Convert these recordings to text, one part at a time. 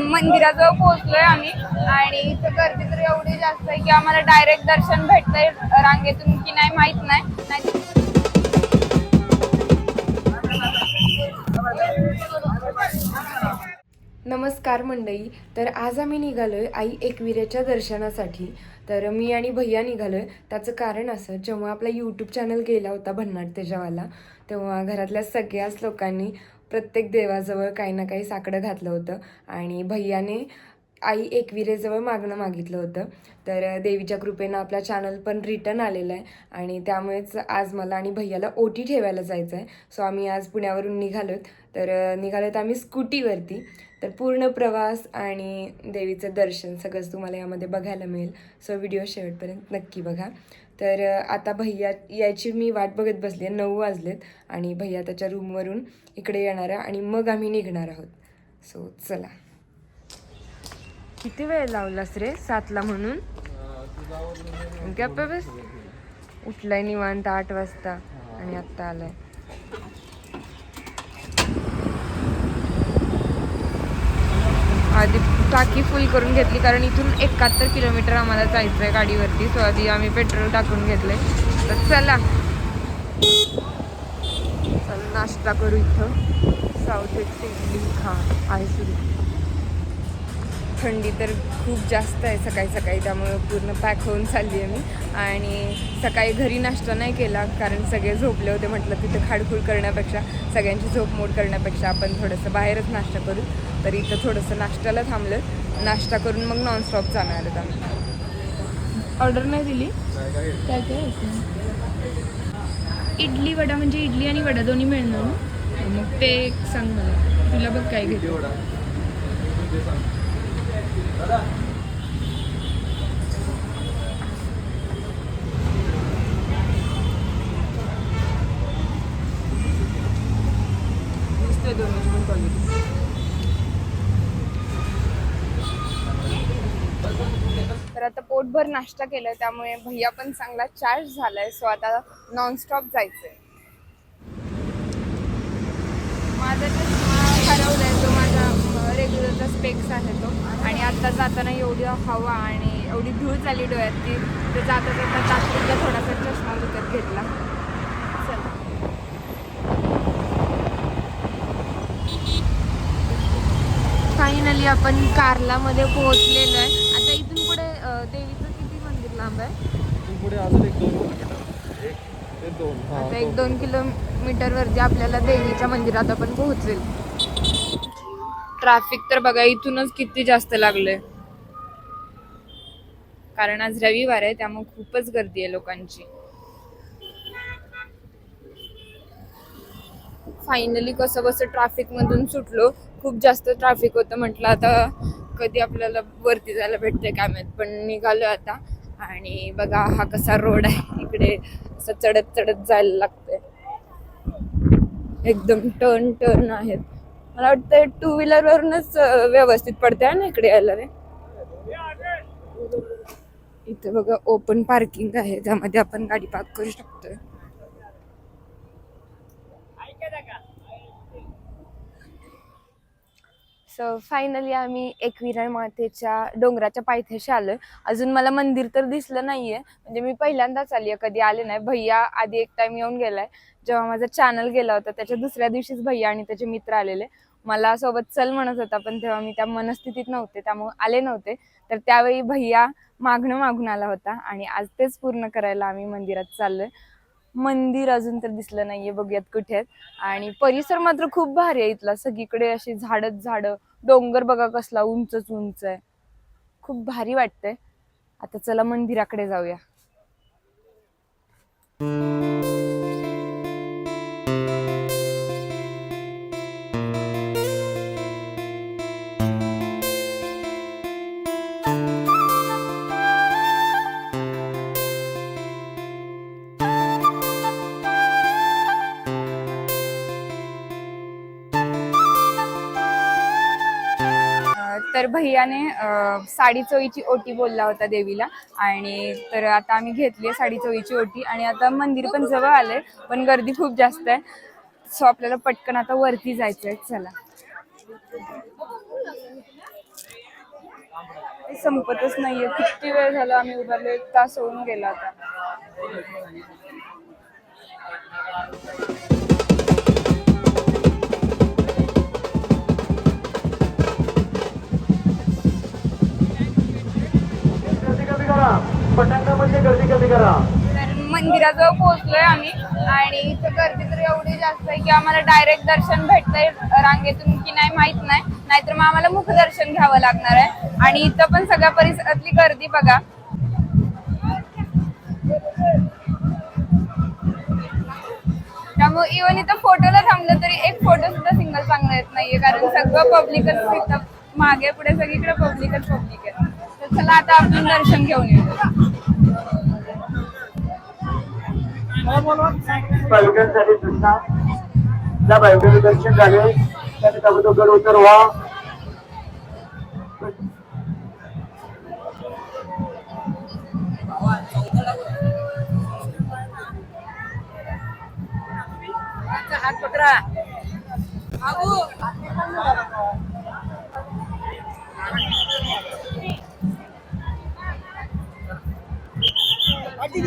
मंदिराजवळ पोहोचलोय आम्ही. आणि इथं गर्दी तर एवढी जास्त आहे की आम्हाला डायरेक्ट दर्शन भेटतंय रांगेतून की नाही माहीत नाही. नमस्कार मंडळी तर आज आम्ही निघालोय आई एकविरेच्या दर्शनासाठी. तर मी आणि भैया निघालोय. त्याचं कारण असं जेव्हा आपला यूट्यूब चॅनल गेला होता भन्नाट तेजावाला तेव्हा घरातल्या सगळ्याच लोकांनी प्रत्येक देवाजवळ काही ना काही साकडं घातलं होतं. आणि भैयाने आई एकविरेजवळ मागणं मागितलं होतं. तर देवीच्या कृपेनं आपला चॅनल पण रिटर्न आलेला आहे. आणि त्यामुळेच आज मला आणि भैयाला ओटी ठेवायला जायचं आहे सो आम्ही आज पुण्यावरून निघालोत तर निघालोत आम्ही स्कूटीवरती. तर पूर्ण प्रवास आणि देवीचं दर्शन सगळंच तुम्हाला यामध्ये बघायला मिळेल. सो व्हिडिओ शेवटपर्यंत नक्की बघा. तर आता भैया याची मी वाट बघत बसली आहे. नऊ वाजलेत आणि भैया त्याच्या रूमवरून इकडे येणार आहे आणि मग आम्ही निघणार आहोत. सो चला. किती वेळ लावलास रे? सातला म्हणून? गप्प बस. उठलाय निवांत आठ वाजता आणि आत्ता आलाय. आधी टाकी फुल करून घेतली कारण इथून एकाहत्तर किलोमीटर आम्हाला जायचं आहे गाडीवरती सो आधी आम्ही पेट्रोल टाकून घेतलंय. तर चला. चला नाश्ता करू इथं. साऊथ एक्स इडली खा. आहे सुरू. थंडी तर खूप जास्त आहे सकाळी सकाळी त्यामुळं पूर्ण पॅक होऊन चालली आहे मी. आणि सकाळी घरी नाश्ता नाही केला कारण सगळे झोपले होते म्हटलं तिथं खाडखूळ करण्यापेक्षा सगळ्यांची झोप मोड करण्यापेक्षा आपण थोडंसं बाहेरच नाश्ता करू. तर इथं थोडंसं नाश्त्याला थांबलं नाश्ता करून मग नॉनस्टॉप जाणार आहोत आम्ही. ऑर्डर नाही दिली? काय काय? इडली वडा म्हणजे इडली आणि वडा दोन्ही मिळणार ना? मग. ते सांग मला. तुला बघ काय घेतो. तर आता पोटभर नाश्ता केलाय त्यामुळे भैया पण चांगला चार्ज झालाय. सो आता नॉनस्टॉप जायचंय माझा चष्मा हरवलाय तो माझा रेग्युलरचा स्पेक्स आहे तो आता जाताना एवढी हवा आणि एवढी धूळ झाली डोळ्यात की ते जाता जाता तात्पुरता थोडासा चष्मा विकत घेतला. चला. फायनली आपण कारलामध्ये पोहोचलेलो आहे. आता इथून पुढे देवीचं किती मंदिर लांब आहे? पुढे अजून एक दोन किलोमीटर. एक ते दोन. हा आता एक दोन किलोमीटर. वरती आपल्याला देवीच्या मंदिरात आपण पोहोचेल ट्रॅफिक तर बघा इथूनच किती जास्त लागलंय. कारण आज रविवार आहे त्यामुळे खूपच गर्दी आहे लोकांची. फायनली कसं कसं ट्रॅफिक मधून सुटलो. खूप जास्त ट्रॅफिक होतं म्हटलं आता कधी आपल्याला वरती जायला भेटते कामात पण निघालो आता. आणि बघा हा कसा रोड आहे इकडे असं चढत चढत जायला लागतंय. एकदम टर्न टर्न आहेत. मला वाटतं टू व्हीलर वरूनच व्यवस्थित पडते आणि ना इकडे यायला रे. इथे बघा ओपन पार्किंग आहे. त्यामध्ये आपण गाडी पार्क करू शकतोय. सो फायनली आम्ही एकविरा मातेच्या डोंगराच्या पायथ्याशी आलो अजून मला मंदिर तर दिसलं नाहीये. म्हणजे मी पहिल्यांदाच आली आहे कधी आले नाही. भैया आधी एक टाइम येऊन गेलाय. जेव्हा माझा चॅनल गेला होता त्याच्या दुसऱ्या दिवशीच भैया आणि त्याचे मित्र आलेले. मला सोबत चल म्हणत होता पण तेव्हा मी त्या मनस्थितीत नव्हते त्यामुळे आले नव्हते. तर त्यावेळी भैया मागणं मागून आला होता आणि आज तेच पूर्ण करायला आम्ही मंदिरात चाललोय. मंदिर अजून तर दिसलं नाहीये बघूयात कुठे आहेत. आणि परिसर मात्र खूप भारी आहे इथला. सगळीकडे अशी झाडच झाडं. डोंगर बघा कसला उंचच उंच आहे. खूप भारी वाटतंय. आता चला मंदिराकडे जाऊया. भैयाने साडी चोळीची ओटी बोलला होता देवीला. आणि तर आता आम्ही घेतली साडी चोळीची ओटी. आणि आता मंदिर पण जवळ आलंय पण गर्दी खूप जास्त आहे. सो आपल्याला पटकन आता वरती जायचंय. चला. संपतच नाहीये. किती वेळ झाला आम्ही उभारलो एक तास होऊन गेला आता. मंदिराजवळ पोहोचलोय आम्ही. आणि इथं गर्दी तर एवढी जास्त आहे की आम्हाला डायरेक्ट दर्शन भेटतंय रांगेतून की नाही माहीत नाही. नाहीतर मग आम्हाला मुखदर्शन घ्यावं लागणार आहे. आणि इथं पण सगळ्या परिसरातली गर्दी बघा. त्यामुळे इव्हन इथं फोटोला थांबलं तरी एक फोटो सुद्धा सिंगल चांगला येत नाहीये. कारण सगळं पब्लिकच इथं. मागे पुढे सगळीकडे पब्लिकच पब्लिक आहे. तर चला आता आपण दर्शन घेऊन येतो भाविकांसाठी सूचना ज्या भाविकांचे दर्शन झाले. त्यांनी ताबडतोब उतर व्हा.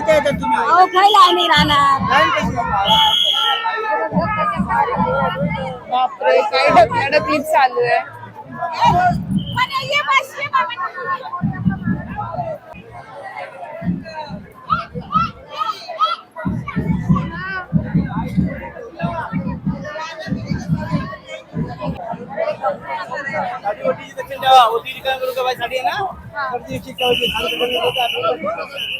किती येतात तुम्ही अहो खायला आम्ही राहणार लाईन कशी आहे? बापरे काय ढकल क्लिप चालू आहे साडी ओटीची दक्षिण द्यावा ओटी रिकामी करू का बाई साडी आहे ना वरती शिक्का होती. खाली करून देतो का?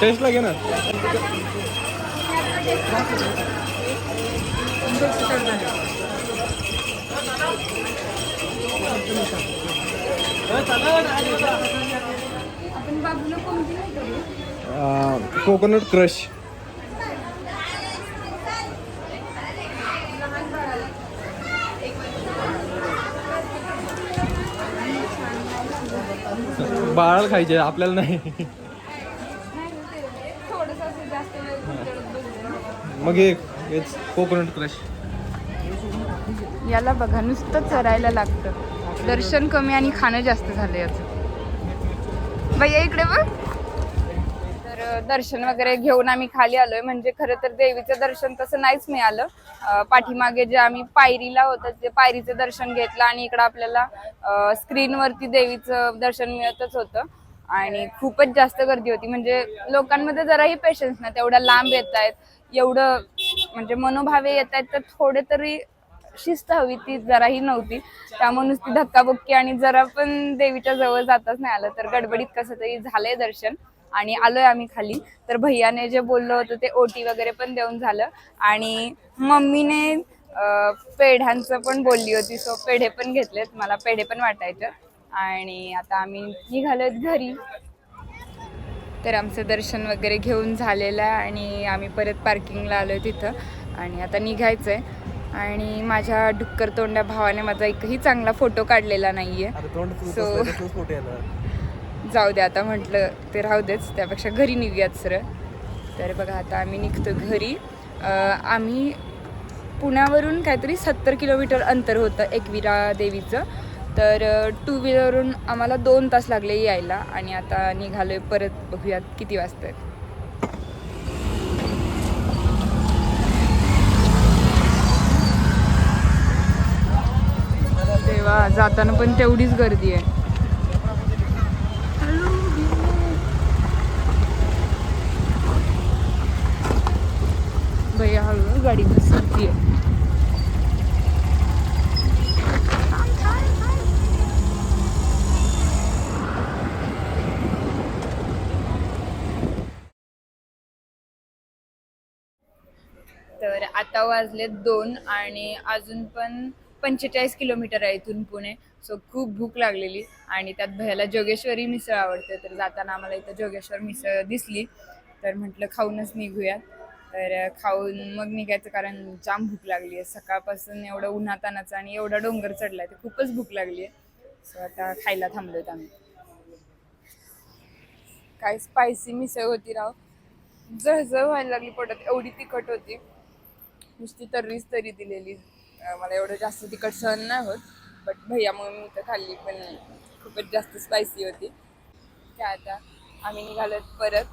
टेस्टला घे ना. कोकोनट क्रश बाळाला खायचे आपल्याला नाही. मग एक कोकोनट क्रश. याला बघा नुसतं चरायला लागतं. दर्शन कमी आणि खाणं जास्त झालं याचं. भैया इकडे बघ. तर दर्शन वगैरे घेऊन आम्ही खाली आलोय. म्हणजे खरं तर देवीचं दर्शन तसं नाहीच मिळालं. पाठीमागे जे आम्ही पायरीला होतं ते पायरीचं दर्शन घेतलं आणि इकडं आपल्याला स्क्रीनवरती देवीचं दर्शन मिळतच होतं. आणि खूपच जास्त गर्दी होती. म्हणजे लोकांमध्ये जराही पेशन्स नाही तेवढ्या लांब येत आहेत एवढं म्हणजे मनोभावे येत आहेत तर थोडे तरी शिस्त हवी ती जराही नव्हती. त्यामुळे नुसती धक्काबुक्की आणि जरा पण देवीच्या जवळ जाताच नाही आलं. तर गडबडीत कसं तरी झालंय दर्शन. आणि आलोय आम्ही खाली. तर भैयाने जे बोललं होतं ते ओटी वगैरे पण देऊन झालं. आणि मम्मीने पेढ्यांचं पण बोलली होती. सो पेढे पण घेतलेत. मला पेढे पण वाटायचे. आणि आता आम्ही निघालोत घरी. तर आमचं दर्शन वगैरे घेऊन झालेलं आहे आणि आम्ही परत पार्किंगला आलो तिथं. आणि आता निघायचं आहे आणि माझ्या डुक्कर तोंड्या भावाने माझा एकही चांगला फोटो काढलेला नाही आहे So- फोटो येणार. जाऊ दे आता म्हटलं ते राहू देच त्यापेक्षा घरी निघूयात सर तर बघा आता आम्ही निघतो घरी. आम्ही पुण्यावरून काहीतरी सत्तर किलोमीटर अंतर होतं एकविरा देवीचं. तर टू व्हीलरवरून आम्हाला दोन तास लागले यायला आणि आता निघालोय परत बघूयात किती वाजता. आहेत तेव्हा जाताना पण तेवढीच गर्दी आहे. भैया हळूहळू गाडी घसरतीये तर आता वाजले दोन आणि अजून पण पंचेचाळीस किलोमीटर आहे इथून पुणे. सो खूप भूक लागलेली आणि त्यात भयाला जोगेश्वरी मिसळ आवडते. तर जाताना आम्हाला इथं जोगेश्वर मिसळ दिसली. तर म्हटलं खाऊनच निघूयात. तर खाऊन मग निघायचं कारण जाम भूक लागली आहे. सकाळपासून एवढं उन्हातानाचं आणि एवढा डोंगर चढलाय तर खूपच भूक लागली आहे. सो आता खायला थांबलोत आम्ही. काय स्पायसी मिसळ होती राव. जळजळ व्हायला लागली पोटात एवढी तिखट होती. नुसती तर्रीच तरी दिलेली. मला एवढं जास्त तिखट सहन नाही होत. बट भैयामुळे मी इथं खाल्ली पण खूपच जास्त स्पायसी होती. काय आता आम्ही निघालो परत.